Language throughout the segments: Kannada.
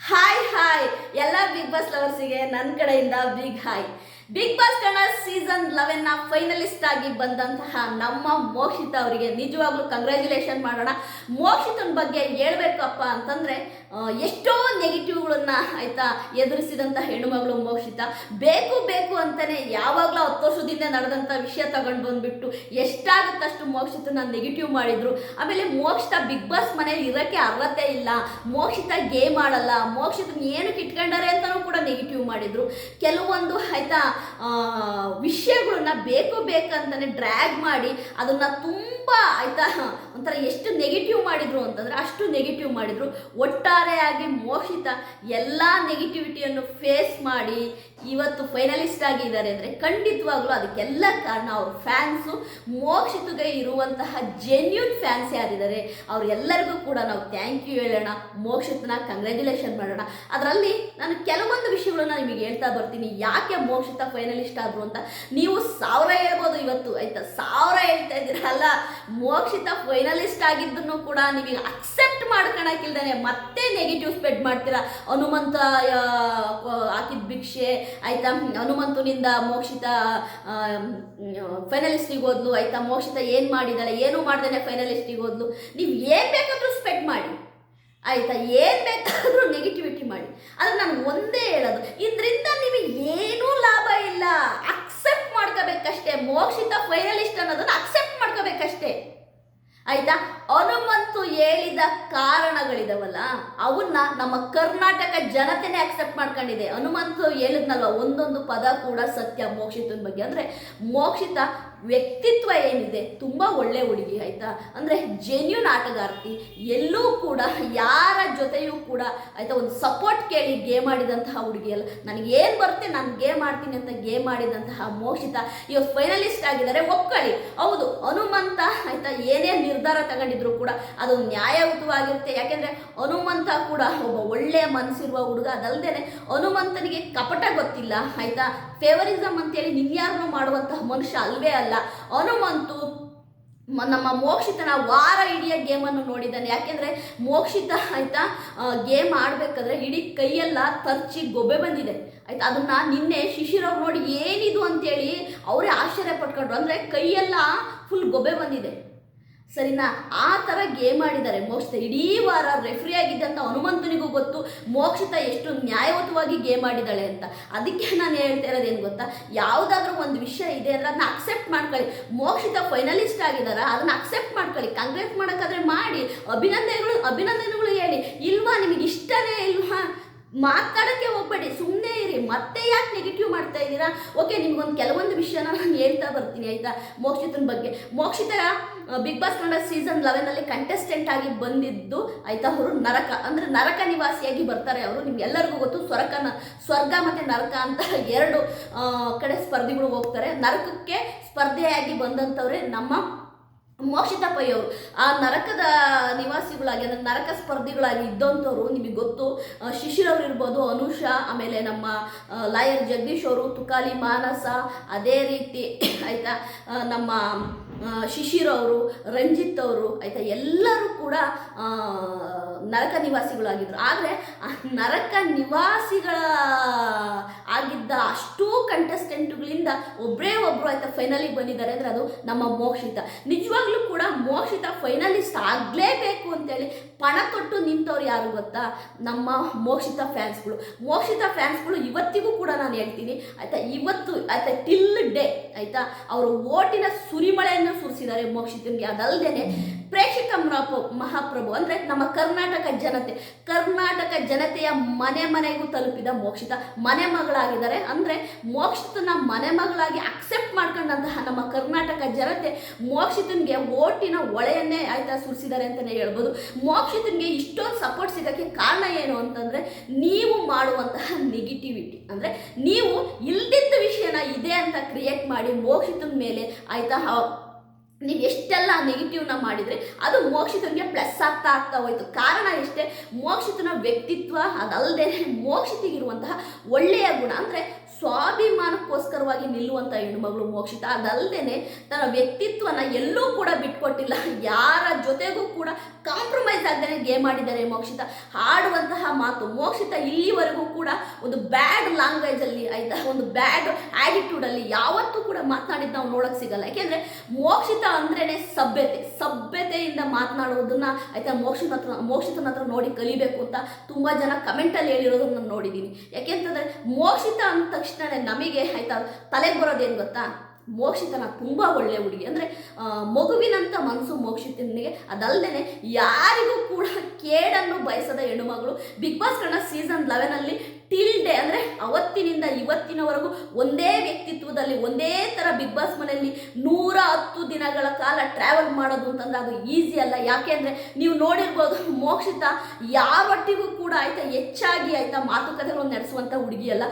ಹಾಯ್ ಹಾಯ್ ಎಲ್ಲ ಬಿಗ್ ಬಾಸ್ ಲವರ್ಸಿಗೆ ನನ್ನ ಕಡೆಯಿಂದ big hi Bigg Boss Kannada season ಲೆವೆನ್ನ finalist ಆಗಿ ಬಂದಂತಹ ನಮ್ಮ ಮೋಕ್ಷಿತ ಅವರಿಗೆ ನಿಜವಾಗ್ಲೂ ಕಂಗ್ರ್ಯಾಚುಲೇಷನ್ ಮಾಡೋಣ. ಮೋಕ್ಷಿತನ ಬಗ್ಗೆ ಹೇಳ್ಬೇಕಪ್ಪ ಅಂತಂದ್ರೆ ಎಷ್ಟೋ ನೆಗೆಟಿವ್ಗಳನ್ನ ಆಯ್ತಾ ಎದುರಿಸಿದಂಥ ಹೆಣ್ಣುಮಗಳು ಮೋಕ್ಷಿತ. ಬೇಕು ಬೇಕು ಅಂತಾನೆ ಯಾವಾಗಲೂ ಹತ್ತು ವರ್ಷದಿಂದ ನಡೆದಂಥ ವಿಷಯ ತಗೊಂಡು ಬಂದ್ಬಿಟ್ಟು ಎಷ್ಟಾಗುತ್ತಷ್ಟು ಮೋಕ್ಷಿತನ ನೆಗೆಟಿವ್ ಮಾಡಿದ್ರು. ಆಮೇಲೆ ಮೋಕ್ಷಿತ ಬಿಗ್ ಬಾಸ್ ಮನೇಲಿ ಇರೋಕ್ಕೆ ಅರ್ಹತೆ ಇಲ್ಲ. ಮೋಕ್ಷಿತ ಗೇಮ್ ಆಡಲ್ಲ. ಮೋಕ್ಷಿತನ ಏನಕ್ಕೆ ಇಟ್ಕೊಂಡಾರೆ ಅಂತಲೂ ಕೂಡ ನೆಗೆಟಿವ್ ಮಾಡಿದ್ರು. ಕೆಲವೊಂದು ಆಯ್ತಾ ವಿಷಯಗಳನ್ನ ಬೇಕು ಬೇಕಂತಾನೆ ಡ್ರ್ಯಾಗ್ ಮಾಡಿ ಅದನ್ನ ತುಂಬ ಆಯ್ತಾ ಒಂಥರ ಎಷ್ಟು ನೆಗೆಟಿವ್ ಮಾಡಿದ್ರು ಅಂತಂದ್ರೆ ಅಷ್ಟು ನೆಗೆಟಿವ್ ಮಾಡಿದ್ರು. ಒಟ್ಟಾರೆಯಾಗಿ ಮೋಕ್ಷಿತ ಎಲ್ಲ ನೆಗೆಟಿವಿಟಿಯನ್ನು ಫೇಸ್ ಮಾಡಿ ಇವತ್ತು ಫೈನಲಿಸ್ಟ್ ಆಗಿದ್ದಾರೆ ಅಂದರೆ ಖಂಡಿತವಾಗ್ಲೂ ಅದಕ್ಕೆಲ್ಲ ಕಾರಣ ಅವ್ರ ಫ್ಯಾನ್ಸು ಮೋಕ್ಷಿತಗೆ ಇರುವಂತಹ ಜೆನ್ಯೂನ್ ಫ್ಯಾನ್ಸ್ ಯಾರಿದ್ದಾರೆ, ಅವರೆಲ್ಲರಿಗೂ ಕೂಡ ನಾವು ಥ್ಯಾಂಕ್ ಯು ಹೇಳೋಣ. ಮೋಕ್ಷಿತನ ಕಂಗ್ರ್ಯಾಚುಲೇಷನ್ ಮಾಡೋಣ. ಅದರಲ್ಲಿ ನಾನು ಕೆಲವೊಂದು ವಿಷಯಗಳನ್ನ ನಿಮಗೆ ಹೇಳ್ತಾ ಬರ್ತೀನಿ. ಯಾಕೆ ಮೋಕ್ಷಿತ ಫೈನಲಿಸ್ಟ್ ಆದರು ಅಂತ? ನೀವು ಸಾವಿರ ಹೇಳ್ಬೋದು ಇವತ್ತು, ಆಯಿತಾ? ಸಾವಿರ ಹೇಳ್ತಾ ಇದ್ದೀರಲ್ಲ. ಮೋಕ್ಷಿತ ಫೈನಲಿಸ್ಟ್ ಆಗಿದ್ದನ್ನು ಕೂಡ ನೀವು ಅಕ್ಸೆಪ್ಟ್ ಮಾಡ್ಕೊಳಕ್ಕಿಲ್ದೇನೆ ಮತ್ತೆ ನೆಗೆಟಿವ್ ಸ್ಪ್ರೆಡ್ ಮಾಡ್ತೀರಾ? ಹನುಮಂತ ಹಾಕಿದ ಭಿಕ್ಷೆ, ಆಯ್ತಾ, ಹನುಮಂತನಿಂದ ಮೋಕ್ಷಿತ ಫೈನಲಿಸ್ಟಿಗೆ ಹೋದ್ಲು, ಆಯ್ತಾ, ಮೋಕ್ಷಿತ ಏನು ಮಾಡಿದಾಳೆ, ಏನು ಮಾಡ್ದೇನೆ ಫೈನಲಿಸ್ಟಿಗೆ ಹೋದ್ಲು. ನೀವು ಏನು ಬೇಕಾದರೂ ಸ್ಪ್ರೆಡ್ ಮಾಡಿ. ಆಯ್ತಾ, ಏನು ಬೇಕಾದರೂ ನೆಗೆಟಿವಿಟಿ ಮಾಡಿ. ಆದರೆ ನಾನು ಒಂದೇ ಹೇಳೋದು ಇದರಿಂದ ನಿಮಗೆ ಏನೂ ಲಾಭ ಇಲ್ಲ ಅಕ್ಸೆಪ್ಟ್ ಮಾಡ್ಕೋಬೇಕಷ್ಟೇ ಮೋಕ್ಷಿತ ಫೈನಲಿಸ್ಟ್ ಅನ್ನೋದನ್ನ ಅಕ್ಸೆಪ್ಟ್ ಮಾಡ್ಕೋಬೇಕಷ್ಟೇ ಆಯ್ತಾ? ಹನುಮಂತು ಹೇಳಿದ ಕಾರಣಗಳಿದಾವಲ್ಲ, ಅವನ್ನ ನಮ್ಮ ಕರ್ನಾಟಕ ಜನತೆನೇ ಅಕ್ಸೆಪ್ಟ್ ಮಾಡ್ಕೊಂಡಿದೆ. ಹನುಮಂತು ಹೇಳಿದ್ನಲ್ವ? ಒಂದೊಂದು ಪದ ಕೂಡ ಸತ್ಯ, ಮೋಕ್ಷಿತನ ಬಗ್ಗೆ. ಅಂದ್ರೆ ಮೋಕ್ಷಿತ ವ್ಯಕ್ತಿತ್ವ ಏನಿದೆ, ತುಂಬ ಒಳ್ಳೆ ಹುಡುಗಿ, ಆಯಿತಾ? ಅಂದರೆ ಜೆನ್ಯೂನ್ ಆಟಗಾರ್ತಿ, ಎಲ್ಲೂ ಕೂಡ, ಯಾರ ಜೊತೆಯೂ ಕೂಡ, ಆಯಿತಾ, ಒಂದು ಸಪೋರ್ಟ್ ಕೇಳಿ ಗೇಮ್ ಆಡಿದಂತಹ ಹುಡುಗಿ ಅಲ್ಲ. ನನಗೆ ಬರುತ್ತೆ, ನಾನು ಗೇಮ್ ಆಡ್ತೀನಿ ಅಂತ ಗೇಮ್ ಆಡಿದಂತಹ ಮೋಕ್ಷಿತ ಇವತ್ತು ಫೈನಲಿಸ್ಟ್ ಆಗಿದ್ದಾರೆ ಒಕ್ಕಳಿ ಹೌದು, ಹನುಮಂತ, ಆಯಿತಾ, ಏನೇ ನಿರ್ಧಾರ ತಗೊಂಡಿದ್ರು ಕೂಡ ಅದು ನ್ಯಾಯಯುತವಾಗಿರುತ್ತೆ. ಯಾಕೆಂದರೆ ಹನುಮಂತ ಕೂಡ ಒಬ್ಬ ಒಳ್ಳೆಯ ಮನಸ್ಸಿರುವ ಹುಡುಗ, ಅದಲ್ದೇನೆ ಹನುಮಂತನಿಗೆ ಕಪಟ ಗೊತ್ತಿಲ್ಲ, ಆಯಿತಾ? ಫೇವರಿಸಮ್ ಅಂತೇಳಿ ನಿನ್ಯಾರನ್ನೂ ಮಾಡುವಂತಹ ಮನುಷ್ಯ ಅಲ್ವೇ ಅಲ್ಲ. ಹನುಮಂತು ಮ- ನಮ್ಮ ಮೋಕ್ಷಿತನ ವಾರ ಇಡೀ ಗೇಮನ್ನು ನೋಡಿದ್ದಾನೆ. ಯಾಕೆಂದ್ರೆ ಮೋಕ್ಷಿತ ಆಯಿತಾ ಗೇಮ್ ಆಡಬೇಕಾದ್ರೆ ಇಡೀ ಕೈಯೆಲ್ಲ ತರ್ಚಿ ಗೊಬ್ಬೆ ಬಂದಿದೆ. ಆಯ್ತಾ, ಅದನ್ನ ನಿನ್ನೆ ಶಿಶಿರವ್ರು ನೋಡಿ ಏನಿದು ಅಂತೇಳಿ ಅವರೇ ಆಶ್ಚರ್ಯ ಪಟ್ಕೊಂಡ್ರು. ಅಂದರೆ ಕೈಯೆಲ್ಲ ಫುಲ್ ಗೊಬ್ಬೆ ಬಂದಿದೆ. ಸರಿನಾ? ಆ ಥರ ಗೇಮ್ ಆಡಿದ್ದಾರೆ ಮೋಕ್ಷಿತ. ಇಡೀ ವಾರ ರೆಫ್ರಿ ಆಗಿದ್ದಂಥ ಹನುಮಂತನಿಗೂ ಗೊತ್ತು ಮೋಕ್ಷಿತ ಎಷ್ಟು ನ್ಯಾಯಯುತವಾಗಿ ಗೇಮ್ ಆಡಿದ್ದಾಳೆ ಅಂತ. ಅದಕ್ಕೆ ನಾನು ಹೇಳ್ತಾ ಇರೋದೇನು ಗೊತ್ತಾ? ಯಾವುದಾದ್ರೂ ಒಂದು ವಿಷಯ ಇದೆ ಅಂದ್ರೆ ಅದನ್ನ ಅಕ್ಸೆಪ್ಟ್ ಮಾಡ್ಕೊಳ್ಳಿ. ಮೋಕ್ಷಿತ ಫೈನಲಿಸ್ಟ್ ಆಗಿದಾರ ಅದನ್ನ ಅಕ್ಸೆಪ್ಟ್ ಮಾಡ್ಕೊಳ್ಳಿ. ಕಾಂಗ್ರೆಸ್ ಮಾಡೋಕ್ಕಾದ್ರೆ ಮಾಡಿ. ಅಭಿನಂದನೆಗಳು ಅಭಿನಂದನೆಗಳು ಹೇಳಿ. ಇಲ್ವಾ? ನಿಮಗೆ ಇಷ್ಟನೇ ಇಲ್ವಾ? ಮಾತಾಡೋಕ್ಕೆ ಹೋಗ್ಬೇಡಿ ಸುಮ್ಮನೆ ಇರಿ. ಮತ್ತೆ ಯಾಕೆ ನೆಗೆಟಿವ್ ಮಾಡ್ತಾ ಇದ್ದೀರಾ? ಓಕೆ ನಿಮ್ಗೊಂದು ಕೆಲವೊಂದು ವಿಷಯನ ನಾನು ಹೇಳ್ತಾ ಬರ್ತೀನಿ, ಆಯಿತಾ? ಮೋಕ್ಷಿತನ ಬಗ್ಗೆ. Mokshitha Bigg Boss Kannada season ಲೆವೆನಲ್ಲಿ contestant ಆಗಿ ಬಂದಿದ್ದು, ಆಯಿತಾ? ಅವರು ನರಕ, ಅಂದರೆ ನರಕ ನಿವಾಸಿಯಾಗಿ ಬರ್ತಾರೆ ಅವರು. ನಿಮ್ಗೆಲ್ಲರಿಗೂ ಗೊತ್ತು, ಸ್ವರ್ಗನ, ಸ್ವರ್ಗ ಮತ್ತು ನರಕ ಅಂತ ಎರಡು ಕಡೆ ಸ್ಪರ್ಧಿಗಳು ಹೋಗ್ತಾರೆ. ನರಕಕ್ಕೆ ಸ್ಪರ್ಧೆಯಾಗಿ ಬಂದಂಥವ್ರೆ ನಮ್ಮ ಮೋಕ್ಷಿತ ಆ ನರಕದ ನಿವಾಸಿಗಳಾಗಿ, ಅಂದರೆ ನರಕ ಸ್ಪರ್ಧಿಗಳಾಗಿ ಇದ್ದಂಥವ್ರು ನಿಮಗೆ ಗೊತ್ತು. ಶಿಶಿರವ್ರು ಇರ್ಬೋದು ಅನುಷಾ, ಆಮೇಲೆ ನಮ್ಮ ಲಾಯರ್ ಜಗದೀಶ್ ಅವರು, ತುಕಾಲಿ ಮಾನಸ, ಅದೇ ರೀತಿ, ಆಯಿತಾ ನಮ್ಮ ಶಿಶಿರ್ ಅವರು, ರಂಜಿತ್ ಅವರು, ಆಯಿತಾ, ಎಲ್ಲರೂ ಕೂಡ ನರಕ ನಿವಾಸಿಗಳಾಗಿದ್ದರು ಆದರೆ, ಆ ನರಕ ನಿವಾಸಿಗಳ ಆಗಿದ್ದ ಅಷ್ಟೂ ಕಂಟೆಸ್ಟೆಂಟ್ಗಳಿಂದ ಒಬ್ಬರೇ ಒಬ್ಬರು ಆಯಿತಾ ಫೈನಲಿಗೆ ಬಂದಿದ್ದಾರೆ. ಅಂದರೆ ಅದು ನಮ್ಮ ಮೋಕ್ಷಿತ. ನಿಜವಾಗ್ಲೂ ಕೂಡ ಮೋಕ್ಷಿತ ಫೈನಲಿಸ್ಟ್ ಆಗಲೇಬೇಕು ಅಂತೇಳಿ ಪಣ ತೊಟ್ಟು ನಿಂತವ್ರು ಯಾರು ಗೊತ್ತಾ? ನಮ್ಮ ಮೋಕ್ಷಿತ ಫ್ಯಾನ್ಸ್ಗಳು ಮೋಕ್ಷಿತ ಫ್ಯಾನ್ಸ್ಗಳು ಇವತ್ತಿಗೂ ಕೂಡ ನಾನು ಹೇಳ್ತೀನಿ, ಆಯಿತಾ? ಇವತ್ತು, ಆಯ್ತಾ? ಟಿಲ್ ಡೇ ಆಯಿತಾ? ಅವರು ಓಟಿನ ಸುರಿಮಳೆಯನ್ನು ಸುರಿಸಿದ್ದಾರೆ ಮೋಕ್ಷಿತನಿಗೆ. ಅದಲ್ಲದೆ ಪ್ರೇಕ್ಷಕ ಮಹಾಪ್ರಭು ಅಂದರೆ ನಮ್ಮ ಕರ್ನಾಟಕ ಜನತೆ. ಕರ್ನಾಟಕ ಜನತೆಯ ಮನೆ ಮನೆಗೂ ತಲುಪಿದ ಮೋಕ್ಷಿತ ಮನೆ ಮಗಳಾಗಿದ್ದಾರೆ. ಅಂದರೆ ಮೋಕ್ಷಿತನ ಮನೆ ಮಗಳಾಗಿ ಅಕ್ಸೆಪ್ಟ್ ಮಾಡ್ಕೊಂಡಂತಹ ನಮ್ಮ ಕರ್ನಾಟಕ ಜನತೆ ಮೋಕ್ಷಿತನಿಗೆ ಓಟಿನ ಒಳೆಯನ್ನೇ ಆಯ್ತಾ ಸುರಿಸಿದ್ದಾರೆ ಅಂತಲೇ ಹೇಳ್ಬೋದು. ಮೋಕ್ಷಿತನಿಗೆ ಇಷ್ಟೊಂದು ಸಪೋರ್ಟ್ ಸಿಗೋಕ್ಕೆ ಕಾರಣ ಏನು ಅಂತಂದರೆ ನೀವು ಮಾಡುವಂತಹ ನೆಗೆಟಿವಿಟಿ ಅಂದರೆ ನೀವು ಇಲ್ದಿದ್ದ ವಿಷಯನ ಇದೆ ಅಂತ ಕ್ರಿಯೇಟ್ ಮಾಡಿ ಮೋಕ್ಷಿತನ ಮೇಲೆ ಆಯ್ತಾ ನೀವು ಎಷ್ಟೆಲ್ಲ ನೆಗೆಟಿವ್ನ ಮಾಡಿದರೆ ಅದು ಮೋಕ್ಷಿತನಿಗೆ ಪ್ಲಸ್ ಆಗ್ತಾ ಆಗ್ತಾ ಹೋಯಿತು. ಕಾರಣ ಎಷ್ಟೇ? ಮೋಕ್ಷಿತನ ವ್ಯಕ್ತಿತ್ವ ಅದಲ್ಲದೆ ಮೋಕ್ಷಿತಿಗಿರುವಂತಹ ಒಳ್ಳೆಯ ಗುಣ ಅಂದರೆ ಸ್ವಾಭಿಮಾನಕ್ಕೋಸ್ಕರವಾಗಿ ನಿಲ್ಲುವಂಥ ಹೆಣ್ಣುಮಗಳು ಮೋಕ್ಷಿತ. ಅದಲ್ಲದೆ ತನ್ನ ವ್ಯಕ್ತಿತ್ವನ ಎಲ್ಲೂ ಕೂಡ ಬಿಟ್ಕೊಟ್ಟಿಲ್ಲ. ಯಾರ ಜೊತೆಗೂ ಕೂಡ ಕಾಂಪ್ರಮೈಸ್ ಆಗದೇ ಗೇಮ್ ಆಡಿದ್ದಾರೆ ಮೋಕ್ಷಿತ. ಆಡುವಂತಹ ಮಾತು ಮೋಕ್ಷಿತ ಇಲ್ಲಿವರೆಗೂ ಕೂಡ ಒಂದು ಬ್ಯಾಡ್ ಲ್ಯಾಂಗ್ವೇಜಲ್ಲಿ ಆಯ್ತಾ, ಒಂದು ಬ್ಯಾಡ್ ಅಲ್ಲಿ ಯಾವತ್ತೂ ಕೂಡ ಮಾತನಾಡಿದ್ದು ನಾವು ನೋಡಕ್ ಸಿಗಲ್ಲ. ಯಾಕೆಂದ್ರೆ ಮೋಕ್ಷಿತ ಅಂದ್ರೇನೆ ಸಭ್ಯತೆ, ಸಭ್ಯತೆಯಿಂದ ಮಾತನಾಡುವುದನ್ನ ಆಯ್ತಾ ಮೋಕ್ಷಿತ ಹತ್ರ, ಮೋಕ್ಷಿತನ ಹತ್ರ ನೋಡಿ ಕಲಿಬೇಕು ಅಂತ ತುಂಬಾ ಜನ ಕಮೆಂಟಲ್ಲಿ ಹೇಳಿರೋದನ್ನ ನಾನು ಯಾಕೆಂತಂದರೆ ಮೋಕ್ಷಿತ ಅಂದ ತಕ್ಷಣ ನಮಗೆ ಆಯ್ತಾ ತಲೆಗೆ ಬರೋದೇನು ಗೊತ್ತಾ? ಮೋಕ್ಷಿತನ ತುಂಬ ಒಳ್ಳೆ ಹುಡುಗಿ. ಅಂದರೆ ಮಗುವಿನಂಥ ಮನಸ್ಸು ಮೋಕ್ಷಿತನಿಗೆ ಅದಲ್ಲದೆ ಯಾರಿಗೂ ಕೂಡ ಕೇಡನ್ನು ಬಯಸದ ಹೆಣ್ಣುಮಗಳು. ಬಿಗ್ ಬಾಸ್ ಕನ್ನಡ ಸೀಸನ್ ಲೆವೆನಲ್ಲಿ ಟಿಲ್ ಡೇ ಅಂದರೆ ಅವತ್ತಿನಿಂದ ಇವತ್ತಿನವರೆಗೂ ಒಂದೇ ವ್ಯಕ್ತಿತ್ವದಲ್ಲಿ ಒಂದೇ ಥರ ಬಿಗ್ ಬಾಸ್ ಮನೆಯಲ್ಲಿ ನೂರ ಹತ್ತು ದಿನಗಳ ಕಾಲ ಟ್ರಾವೆಲ್ ಮಾಡೋದು ಅಂತಂದ್ರೆ ಅದು ಈಸಿ ಅಲ್ಲ. ಯಾಕೆ ಅಂದರೆ ನೀವು ನೋಡಿರ್ಬೋದು ಮೋಕ್ಷಿತ ಯಾವಟ್ಟಿಗೂ ಕೂಡ ಆಯಿತಾ, ಹೆಚ್ಚಾಗಿ ಆಯಿತಾ ಮಾತುಕತೆಗಳನ್ನು ನಡೆಸುವಂಥ ಹುಡುಗಿ ಅಲ್ಲ.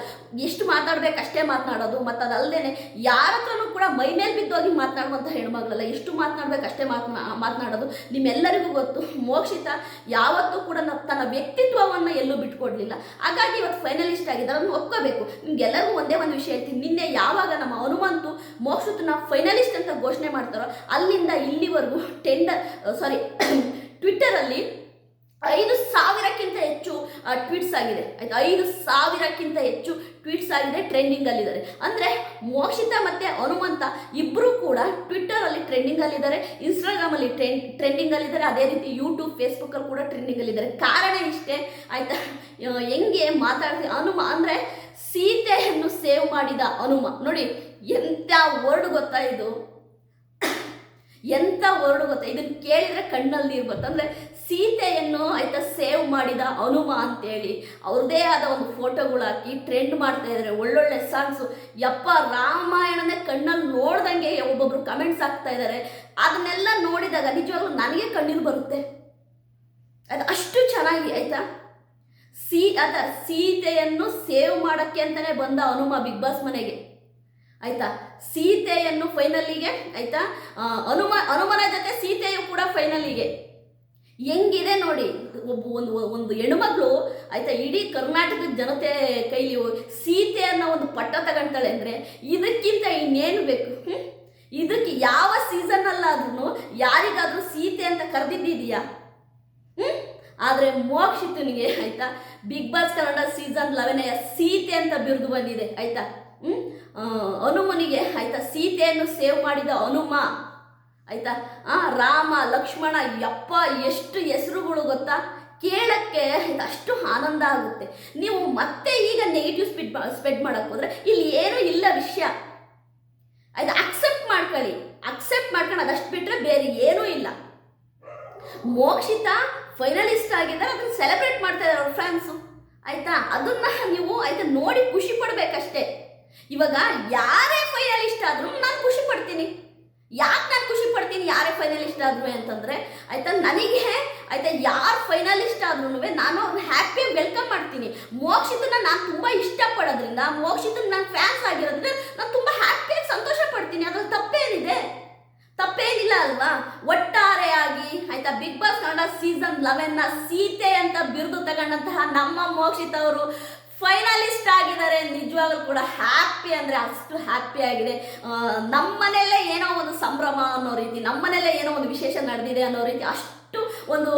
ಎಷ್ಟು ಮಾತಾಡಬೇಕು ಅಷ್ಟೇ ಮಾತನಾಡೋದು, ಮತ್ತು ಅದಲ್ಲದೆ ಯಾರ ಹತ್ರನೂ ಕೂಡ ಮೈ ಮೇಲೆ ಬಿದ್ದೋಗಿ ಮಾತನಾಡುವಂಥ ಹೆಣ್ಮಗಳಲ್ಲ, ಎಷ್ಟು ಮಾತನಾಡಬೇಕು ಅಷ್ಟೇ ಮಾತನಾ, ಮಾತನಾಡೋದು. ನಿಮ್ಮೆಲ್ಲರಿಗೂ ಗೊತ್ತು, ಮೋಕ್ಷಿತ ಯಾವತ್ತೂ ಕೂಡ ತನ್ನ ವ್ಯಕ್ತಿತ್ವವನ್ನು ಎಲ್ಲೂ ಬಿಟ್ಕೊಡ್ಲಿಲ್ಲ. ಹಾಗಾಗಿ ಇವತ್ತು ಫೈನಲಿಸ್ಟ್ ಆಗಿದ್ದಾರೆ ಅದನ್ನು ಒಪ್ಕೋಬೇಕು. ನಿಮ್ಗೆಲ್ಲರಿಗೂ ಒಂದೇ ಒಂದು ವಿಷಯ ಹೇಳ್ತೀನಿ. ನಿನ್ನೆ ಯಾವಾಗ ನಮ್ಮ ಹನುಮಂತು ಮೋಕ್ಷತನ ಫೈನಲಿಸ್ಟ್ ಅಂತ ಘೋಷಣೆ ಮಾಡ್ತಾರೋ ಅಲ್ಲಿಂದ ಇಲ್ಲಿವರೆಗೂ ಟೆಂಡರ್ ಸಾರಿ ಟ್ವಿಟ್ಟರಲ್ಲಿ ಐದು ಸಾವಿರಕ್ಕಿಂತ ಹೆಚ್ಚು ಟ್ವೀಟ್ಸ್ ಆಗಿದೆ. ಆಯ್ತು? ಐದು ಸಾವಿರಕ್ಕಿಂತ ಹೆಚ್ಚು ಟ್ವೀಟ್ಸ್ ಆಗಿದೆ ಟ್ರೆಂಡಿಂಗಲ್ಲಿದ್ದಾರೆ ಅಂದರೆ ಮೋಕ್ಷಿತ ಮತ್ತೆ ಹನುಮಂತ ಇಬ್ಬರೂ ಕೂಡ ಟ್ವಿಟ್ಟರಲ್ಲಿ ಟ್ರೆಂಡಿಂಗಲ್ಲಿದ್ದಾರೆ ಇನ್ಸ್ಟಾಗ್ರಾಮಲ್ಲಿ ಟ್ರೆಂಡ್ ಟ್ರೆಂಡಿಂಗಲ್ಲಿದ್ದಾರೆ ಅದೇ ರೀತಿ ಯೂಟ್ಯೂಬ್ ಫೇಸ್ಬುಕ್ಕಲ್ಲಿ ಕೂಡ ಟ್ರೆಂಡಿಂಗಲ್ಲಿದ್ದಾರೆ ಕಾರಣ ಇಷ್ಟೇ, ಆಯಿತಾ? ಹೆಂಗೆ ಮಾತಾಡ್ತೀವಿ ಹನುಮ? ಅಂದರೆ ಸೀತೆಯನ್ನು ಸೇವ್ ಮಾಡಿದ ಹನುಮ. ನೋಡಿ ಎಂಥ ವರ್ಡ್ ಗೊತ್ತಾ ಇದು? ಎಂಥ ವರ್ಡ್ ಗೊತ್ತಾ? ಇದನ್ನು ಕೇಳಿದ್ರೆ ಕಣ್ಣಲ್ಲಿ ನೀರು ಅಂದರೆ ಸೀತೆಯನ್ನು ಆಯ್ತಾ ಸೇವ್ ಮಾಡಿದ ಹನುಮ ಅಂತೇಳಿ ಅವ್ರದೇ ಆದ ಒಂದು ಫೋಟೋಗಳು ಹಾಕಿ ಟ್ರೆಂಡ್ ಮಾಡ್ತಾ ಇದ್ದಾರೆ ಒಳ್ಳೊಳ್ಳೆ ಸಾಂಗ್ಸು ಯಪ್ಪ, ರಾಮಾಯಣನೇ ಕಣ್ಣಲ್ಲಿ ನೋಡ್ದಂಗೆ ಒಬ್ಬೊಬ್ರು ಕಮೆಂಟ್ಸ್ ಹಾಕ್ತಾ ಇದ್ದಾರೆ ಅದನ್ನೆಲ್ಲ ನೋಡಿದಾಗ ನಿಜವಾಗ್ಲೂ ನನಗೆ ಕಣ್ಣೀರು ಬರುತ್ತೆ. ಅದು ಅಷ್ಟು ಚೆನ್ನಾಗಿ ಆಯ್ತಾ? ಸೀ, ಅದ ಸೀತೆಯನ್ನು ಸೇವ್ ಮಾಡೋಕ್ಕೆ ಅಂತಲೇ ಬಂದ ಹನುಮ ಬಿಗ್ ಬಾಸ್ ಮನೆಗೆ. ಆಯ್ತಾ? ಸೀತೆಯನ್ನು ಫೈನಲಿಗೆ ಆಯ್ತಾ? ಹನುಮ ಹನುಮನ ಜೊತೆ ಸೀತೆಯು ಕೂಡ ಫೈನಲಿಗೆ ಹೆಂಗಿದೆ ನೋಡಿ. ಒಬ್ಬ ಒಂದು ಒಂದು ಹೆಣ್ಮಗಳು ಆಯ್ತಾ ಇಡೀ ಕರ್ನಾಟಕದ ಜನತೆ ಕೈಲಿ ಸೀತೆ ಅನ್ನೋ ಒಂದು ಪಟ್ಟ ತಗೊಂತಾಳೆ ಅಂದರೆ ಇದಕ್ಕಿಂತ ಇನ್ನೇನು ಬೇಕು? ಇದಕ್ಕೆ ಯಾವ ಸೀಸನ್ನಲ್ಲಾದ್ರೂ ಯಾರಿಗಾದರೂ ಸೀತೆ ಅಂತ ಕರೆದಿದ್ದಿದೆಯಾ? ಹ್ಮ್? ಆದರೆ ಮೋಕ್ಷಿತನಿಗೆ ಆಯ್ತಾ ಬಿಗ್ ಬಾಸ್ ಕನ್ನಡ ಸೀಸನ್ ಲೆವೆನೆಯ ಸೀತೆ ಅಂತ ಬಿರುದು ಬಂದಿದೆ ಆಯ್ತಾ? ಆ, ಹನುಮನಿಗೆ ಆಯ್ತಾ ಸೀತೆಯನ್ನು ಸೇವ್ ಮಾಡಿದ ಹನುಮ ಆಯ್ತಾ? ಆ ರಾಮ, ಲಕ್ಷ್ಮಣ, ಯಪ್ಪ, ಎಷ್ಟು ಹೆಸರುಗಳು ಗೊತ್ತಾ? ಕೇಳಕ್ಕೆ ಅಷ್ಟು ಆನಂದ ಆಗುತ್ತೆ. ನೀವು ಮತ್ತೆ ಈಗ ನೆಗೆಟಿವ್ ಸ್ಪೀಡ್ ಸ್ಪ್ರೆಡ್ ಮಾಡಕ್ಕೆ ಹೋದ್ರೆ ಇಲ್ಲಿ ಏನೂ ಇಲ್ಲ ವಿಷಯ. ಆಯ್ತಾ? ಅಕ್ಸೆಪ್ಟ್ ಮಾಡ್ಕೊಳ್ಳಿ. ಅಕ್ಸೆಪ್ಟ್ ಮಾಡ್ಕೊಂಡು ಅದಷ್ಟು ಬಿಟ್ಟರೆ ಬೇರೆ ಏನೂ ಇಲ್ಲ. ಮೋಕ್ಷಿತ ಫೈನಲಿಸ್ಟ್ ಆಗಿದ್ದಾರೆ, ಅದನ್ನ ಸೆಲೆಬ್ರೇಟ್ ಮಾಡ್ತಾ ಇದ್ದಾರೆ ಅವ್ರ ಫ್ಯಾನ್ಸು ಆಯಿತಾ? ಅದನ್ನ ನೀವು ಆಯ್ತಾ ನೋಡಿ ಖುಷಿ ಪಡ್ಬೇಕಷ್ಟೇ. ಇವಾಗ ಯಾರೇ ಫೈನಲಿಸ್ಟ್ ಆದ್ರೂ ನಾನು ಖುಷಿ ಪಡ್ತೀನಿ. ಯಾಕೆ ನಾನು ಖುಷಿ ಪಡ್ತೀನಿ? ಯಾರೇ ಫೈನಲಿಸ್ಟ್ ಆದ್ರು ಅಂತಂದ್ರೆ, ಆಯಿತಾ? ನನಗೆ, ಆಯಿತಾ? ಯಾರು ಫೈನಲಿಸ್ಟ್ ಆದ್ರೂ ನಾನು ಅವ್ರನ್ನ ಹ್ಯಾಪಿ ವೆಲ್ಕಮ್ ಮಾಡ್ತೀನಿ. ಮೋಕ್ಷಿತನ ನಾನು ತುಂಬ ಇಷ್ಟಪಡೋದ್ರಿಂದ, ಮೋಕ್ಷಿತನ ನಾನು ಫ್ಯಾನ್ಸ್ ಆಗಿರೋದ್ರಿಂದ ನಾನು ತುಂಬ ಹ್ಯಾಪಿಯಾಗಿ ಸಂತೋಷ ಪಡ್ತೀನಿ. ಅದ್ರಲ್ಲಿ ತಪ್ಪೇನಿದೆ? ತಪ್ಪೇನಿಲ್ಲ ಅಲ್ವಾ? ಒಟ್ಟಾರೆಯಾಗಿ, ಆಯ್ತಾ? ಬಿಗ್ ಬಾಸ್ ಕನ್ನಡ ಸೀಸನ್ ಲೆವೆನ್ನ ಸೀತೆ ಅಂತ ಬಿರುದು ತಗೊಂಡಂತಹ ನಮ್ಮ ಮೋಕ್ಷಿತ ಅವರು ಫೈನಲಿಸ್ಟ್ ಆಗಿದ್ದಾರೆ, ನಿಜವಾಗ್ಲೂ ಕೂಡ ಹ್ಯಾಪಿ ಅಂದರೆ ಅಷ್ಟು ಹ್ಯಾಪಿ ಆಗಿದೆ. ನಮ್ಮನೆಯಲ್ಲೇ ಏನೋ ಒಂದು ಸಂಭ್ರಮ ಅನ್ನೋ ರೀತಿ, ನಮ್ಮನೆಯಲ್ಲೇ ಏನೋ ಒಂದು ವಿಶೇಷ ನಡೆದಿದೆ ಅನ್ನೋ ರೀತಿ ಅಷ್ಟು ಒಂದು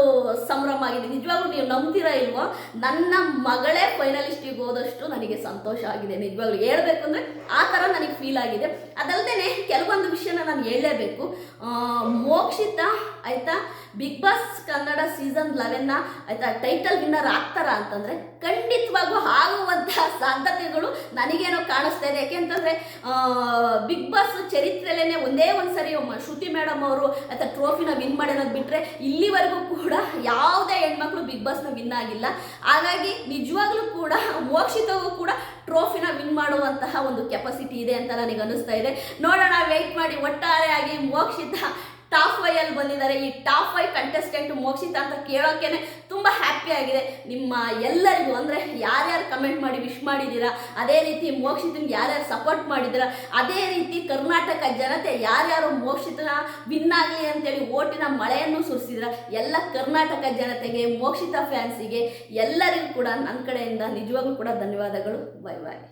ಸಂಭ್ರಮ ಆಗಿದೆ. ನಿಜವಾಗ್ಲೂ ನೀವು ನಂಬ್ತೀರಾ ಇಲ್ವೋ, ನನ್ನ ಮಗಳೇ ಫೈನಲಿಸ್ಟಿಗೆ ಹೋದಷ್ಟು ನನಗೆ ಸಂತೋಷ ಆಗಿದೆ. ನಿಜವಾಗ್ಲೂ ಹೇಳಬೇಕು ಅಂದರೆ ಆ ಥರ ನನಗೆ ಫೀಲ್ ಆಗಿದೆ. ಅದಲ್ಲದೆ ಕೆಲವೊಂದು ವಿಷಯನ ನಾನು ಹೇಳಲೇಬೇಕು. ಮೋಕ್ಷಿತ ಆಯಿತಾ? ಬಿಗ್ ಬಾಸ್ ಕನ್ನಡ ಸೀಸನ್ ಲೆವೆನ್ನ ಆಯಿತಾ ಟೈಟಲ್ ವಿನ್ನರ್ ಆಗ್ತಾರಾ ಅಂತಂದರೆ ಖಂಡಿತವಾಗೂ ಆಗುವಂತಹ ಸಾಧ್ಯತೆಗಳು ನನಗೇನೋ ಕಾಣಿಸ್ತಾ ಇದೆ. ಯಾಕೆಂತಂದರೆ ಬಿಗ್ ಬಾಸ್ ಚರಿತ್ರೆಯಲ್ಲೇ ಒಂದೇ ಒಂದು ಸರಿ ಶ್ರುತಿ ಮೇಡಮ್ ಅವರು ಆಯ್ತಾ ಟ್ರೋಫಿನ ವಿನ್ ಮಾಡಿರೋದು ಬಿಟ್ಟರೆ ಇಲ್ಲಿವರೆಗೂ ಕೂಡ ಯಾವುದೇ ಹೆಣ್ಮಕ್ಳು ಬಿಗ್ ಬಾಸ್ನ ವಿನ್ ಆಗಿಲ್ಲ. ಹಾಗಾಗಿ ನಿಜವಾಗ್ಲೂ ಕೂಡ, ಮೋಕ್ಷಿತವೂ ಕೂಡ ಟ್ರೋಫಿನ ವಿನ್ ಮಾಡುವಂತಹ ಒಂದು ಕೆಪಾಸಿಟಿ ಇದೆ ಅಂತ ನನಗೆ ಅನಿಸ್ತಾ ಇದೆ. ನೋಡೋಣ ವೆಯ್ಟ್ ಮಾಡಿ, ಒಟ್ಟಾರೆಯಾಗಿ ಮೋಕ್ಷಿತ ಟಾಪ್ ಫೈಯಲ್ಲಿ ಬಂದಿದ್ದಾರೆ. ಈ ಟಾಪ್ ಫೈವ್ ಕಂಟೆಸ್ಟೆಂಟ್ ಮೋಕ್ಷಿತ ಅಂತ ಕೇಳೋಕೆನೆ ತುಂಬ ಹ್ಯಾಪಿ ಆಗಿದೆ. ನಿಮ್ಮ ಎಲ್ಲರಿಗೂ ಅಂದರೆ ಯಾರ್ಯಾರು ಕಮೆಂಟ್ ಮಾಡಿ ವಿಶ್ ಮಾಡಿದ್ದೀರಾ, ಅದೇ ರೀತಿ ಮೋಕ್ಷಿತನ ಯಾರ್ಯಾರು ಸಪೋರ್ಟ್ ಮಾಡಿದ್ದೀರಾ, ಅದೇ ರೀತಿ ಕರ್ನಾಟಕ ಜನತೆ ಯಾರ್ಯಾರು ಮೋಕ್ಷಿತನ ವಿನ್ ಆಗಲಿ ಅಂತೇಳಿ ಓಟಿನ ಮಳೆಯನ್ನು ಸುರಿಸಿದ್ರ ಎಲ್ಲ ಕರ್ನಾಟಕ ಜನತೆಗೆ, ಮೋಕ್ಷಿತ ಫ್ಯಾನ್ಸಿಗೆ ಎಲ್ಲರಿಗೂ ಕೂಡ ನನ್ನ ಕಡೆಯಿಂದ ನಿಜವಾಗ್ಲೂ ಕೂಡ ಧನ್ಯವಾದಗಳು. Bye bye